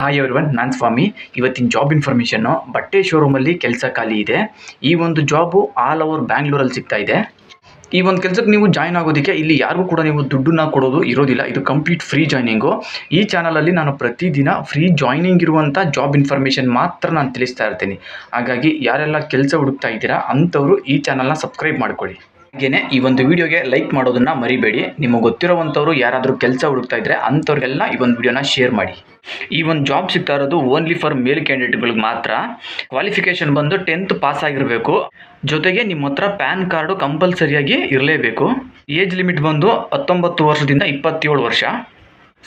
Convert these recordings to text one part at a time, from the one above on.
Hi everyone ನಾನು ಸ್ವಾಮಿ. ಇವತ್ತಿನ job information ಬಟ್ಟೆ ಶೋರೂಮಲ್ಲಿ ಕೆಲಸ ಖಾಲಿ ಇದೆ. ಈ ಒಂದು ಜಾಬು ಆಲ್ ಓವರ್ ಬ್ಯಾಂಗ್ಳೂರಲ್ಲಿ ಸಿಗ್ತಾ ಇದೆ. ಈ ಒಂದು ಕೆಲಸಕ್ಕೆ ನೀವು ಜಾಯ್ನ್ ಆಗೋದಕ್ಕೆ ಇಲ್ಲಿ ಯಾರಿಗೂ ಕೂಡ ನೀವು ದುಡ್ಡನ್ನ ಕೊಡೋದು ಇರೋದಿಲ್ಲ. ಇದು ಕಂಪ್ಲೀಟ್ ಫ್ರೀ ಜಾಯ್ನಿಂಗು ಈ ಚಾನಲಲ್ಲಿ ನಾನು ಪ್ರತಿದಿನ ಫ್ರೀ ಜಾಯ್ನಿಂಗ್ ಇರುವಂಥ ಜಾಬ್ ಇನ್ಫಾರ್ಮೇಷನ್ ಮಾತ್ರ ನಾನು ತಿಳಿಸ್ತಾ ಇರ್ತೀನಿ. ಹಾಗಾಗಿ ಯಾರೆಲ್ಲ ಕೆಲಸ ಹುಡುಕ್ತಾ ಇದ್ದೀರಾ, ಅಂಥವರು ಈ ಚಾನಲ್ನ ಸಬ್ಸ್ಕ್ರೈಬ್ ಮಾಡ್ಕೊಳ್ಳಿ. ಹಾಗೇನೆ ಈ ಒಂದು ವಿಡಿಯೋಗೆ ಲೈಕ್ ಮಾಡೋದನ್ನ ಮರಿಬೇಡಿ. ನಿಮಗೆ ಗೊತ್ತಿರೋವಂಥವ್ರು ಯಾರಾದರೂ ಕೆಲಸ ಹುಡುಕ್ತಾ ಇದ್ರೆ ಅಂಥವ್ರಿಗೆಲ್ಲ ಈ ಒಂದು ವಿಡಿಯೋನ ಶೇರ್ ಮಾಡಿ. ಈ ಒಂದು ಜಾಬ್ ಸಿಗ್ತಾ ಇರೋದು ಓನ್ಲಿ ಫಾರ್ ಮೇಲ್ ಕ್ಯಾಂಡಿಡೇಟ್ಗಳಿಗೆ ಮಾತ್ರ. ಕ್ವಾಲಿಫಿಕೇಷನ್ ಬಂದು ಟೆಂತ್ ಪಾಸ್ ಆಗಿರಬೇಕು. ಜೊತೆಗೆ ನಿಮ್ಮ ಹತ್ರ ಪ್ಯಾನ್ ಕಾರ್ಡು ಕಂಪಲ್ಸರಿಯಾಗಿ ಇರಲೇಬೇಕು. ಏಜ್ ಲಿಮಿಟ್ ಬಂದು ಹತ್ತೊಂಬತ್ತು ವರ್ಷದಿಂದ ಇಪ್ಪತ್ತೇಳು ವರ್ಷ.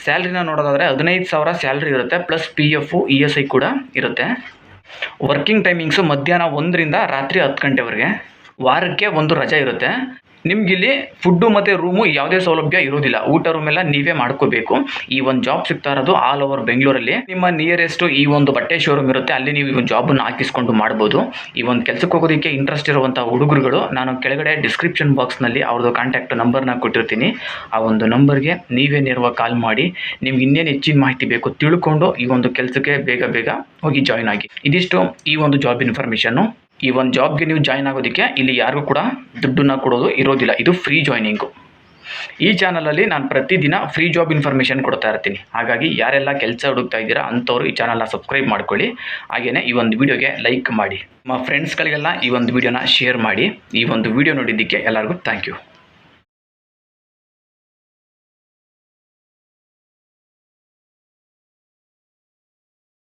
ಸ್ಯಾಲ್ರಿನ ನೋಡೋದಾದರೆ ಹದಿನೈದು ಸಾವಿರ ಸ್ಯಾಲ್ರಿ ಇರುತ್ತೆ plus P F E S I ಕೂಡ ಇರುತ್ತೆ. ವರ್ಕಿಂಗ್ ಟೈಮಿಂಗ್ಸು ಮಧ್ಯಾಹ್ನ ಒಂದರಿಂದ ರಾತ್ರಿ ಹತ್ತು ಗಂಟೆವರೆಗೆ. ವಾರಕ್ಕೆ ಒಂದು ರಜೆ ಇರುತ್ತೆ. ನಿಮಗಿಲ್ಲಿ ಫುಡ್ಡು ಮತ್ತು ರೂಮು ಯಾವುದೇ ಸೌಲಭ್ಯ ಇರೋದಿಲ್ಲ ಊಟ ರೂಮ್ ಎಲ್ಲ ನೀವೇ ಮಾಡ್ಕೋಬೇಕು. ಈ ಒಂದು ಜಾಬ್ ಸಿಗ್ತಾ ಇರೋದು ಆಲ್ ಓವರ್ ಬೆಂಗಳೂರಲ್ಲಿ ನಿಮ್ಮ ನಿಯರೆಸ್ಟ್ ಈ ಒಂದು ಬಟ್ಟೆ ಶೋರೂಮ್ ಇರುತ್ತೆ. ಅಲ್ಲಿ ನೀವು ಈ ಒಂದು ಜಾಬನ್ನು ಹಾಕಿಸ್ಕೊಂಡು ಮಾಡ್ಬೋದು. ಈ ಒಂದು ಕೆಲಸಕ್ಕೆ ಹೋಗೋದಕ್ಕೆ ಇಂಟ್ರೆಸ್ಟ್ ಇರುವಂಥ ಹುಡುಗರುಗಳು, ನಾನು ಕೆಳಗಡೆ ಡಿಸ್ಕ್ರಿಪ್ಷನ್ ಬಾಕ್ಸ್ನಲ್ಲಿ ಅವ್ರದ್ದು ಕಾಂಟ್ಯಾಕ್ಟ್ ನಂಬರ್ನ ಕೊಟ್ಟಿರ್ತೀನಿ. ಆ ಒಂದು ನಂಬರ್ಗೆ ನೀವೇ ನೇರವಾಗಿ ಕಾಲ್ ಮಾಡಿ, ನಿಮ್ಗೆ ಇನ್ನೇನು ಹೆಚ್ಚಿನ ಮಾಹಿತಿ ಬೇಕು ತಿಳ್ಕೊಂಡು ಈ ಒಂದು ಕೆಲಸಕ್ಕೆ ಬೇಗ ಬೇಗ ಹೋಗಿ ಜಾಯ್ನ್ ಆಗಿ. ಇದಿಷ್ಟು ಈ ಒಂದು ಜಾಬ್ ಇನ್ಫಾರ್ಮೇಷನ್ನು ಈ ಒಂದು ಜಾಬ್ಗೆ ನೀವು ಜಾಯ್ನ್ ಆಗೋದಕ್ಕೆ ಇಲ್ಲಿ ಯಾರಿಗೂ ಕೂಡ ದುಡ್ಡನ್ನ ಕೊಡೋದು ಇರೋದಿಲ್ಲ. ಇದು ಫ್ರೀ ಜಾಯ್ನಿಂಗು ಈ ಚಾನಲಲ್ಲಿ ನಾನು ಪ್ರತಿದಿನ ಫ್ರೀ ಜಾಬ್ ಇನ್ಫಾರ್ಮೇಷನ್ ಕೊಡ್ತಾ ಇರ್ತೀನಿ. ಹಾಗಾಗಿ ಯಾರೆಲ್ಲ ಕೆಲಸ ಹುಡುಕ್ತಾ ಇದ್ದೀರಾ ಅಂಥವ್ರು ಈ ಚಾನಲ್ನ ಸಬ್ಸ್ಕ್ರೈಬ್ ಮಾಡ್ಕೊಳ್ಳಿ. ಹಾಗೆಯೇ ಈ ಒಂದು ವಿಡಿಯೋಗೆ ಲೈಕ್ ಮಾಡಿ. ನಿಮ್ಮ ಫ್ರೆಂಡ್ಸ್ಗಳಿಗೆಲ್ಲ ಈ ಒಂದು ವಿಡಿಯೋನ ಶೇರ್ ಮಾಡಿ. ಈ ಒಂದು ವಿಡಿಯೋ ನೋಡಿದ್ದಕ್ಕೆ ಎಲ್ಲರಿಗೂ ಥ್ಯಾಂಕ್ ಯು